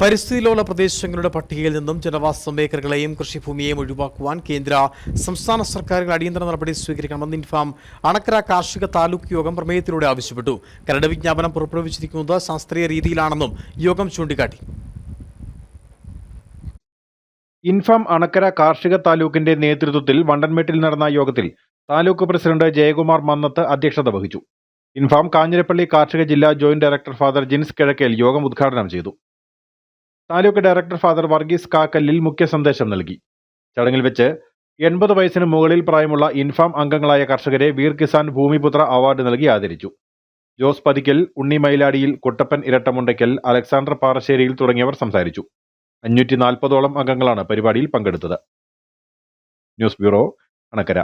പരിസ്ഥിതിലോല പ്രദേശങ്ങളുടെ പട്ടികയിൽ നിന്നും ജനവാസ മേഖലകളെയും കൃഷിഭൂമിയെയും ഒഴിവാക്കുവാൻ കേന്ദ്ര സംസ്ഥാന സർക്കാരുകൾ അടിയന്തര നടപടി സ്വീകരിക്കണമെന്ന് ഇൻഫാം അണക്കര കാർഷിക താലൂക്ക് യോഗം പ്രമേയത്തിലൂടെ ആവശ്യപ്പെട്ടു. കരട് വിജ്ഞാപനം പുറപ്പെടുവിച്ചിരിക്കുന്നത് ശാസ്ത്രീയ രീതിയിലാണെന്നും യോഗം ചൂണ്ടിക്കാട്ടി. ഇൻഫാം അണക്കര കാർഷിക താലൂക്കിന്റെ നേതൃത്വത്തിൽ വണ്ടൻമേട്ടിൽ നടന്ന യോഗത്തിൽ താലൂക്ക് പ്രസിഡന്റ് ജയകുമാർ മന്നത്ത് അധ്യക്ഷത വഹിച്ചു. ഇൻഫാം കാഞ്ഞിരപ്പള്ളി കാർഷിക ജില്ലാ joint director father Jins Kizhakkel യോഗം ഉദ്ഘാടനം ചെയ്തു. താലൂക്ക് ഡയറക്ടർ ഫാദർ വർഗീസ് കാക്കല്ലിൽ മുഖ്യ സന്ദേശം നൽകി. ചടങ്ങിൽ വെച്ച് എൺപത് വയസ്സിന് മുകളിൽ പ്രായമുള്ള ഇൻഫാം അംഗങ്ങളായ കർഷകരെ വീർ കിസാൻ ഭൂമിപുത്ര അവാർഡ് നൽകി ആദരിച്ചു. ജോസ് പതിക്കൽ ഉണ്ണി മൈലാടിയിൽ കുട്ടപ്പൻ ഇരട്ടമുണ്ടയ്ക്കൽ അലക്സാണ്ടർ പാറശ്ശേരിയിൽ തുടങ്ങിയവർ സംസാരിച്ചു. അഞ്ഞൂറ്റി നാൽപ്പതോളം അംഗങ്ങളാണ് പരിപാടിയിൽ പങ്കെടുത്തത്. News bureau Anakkara.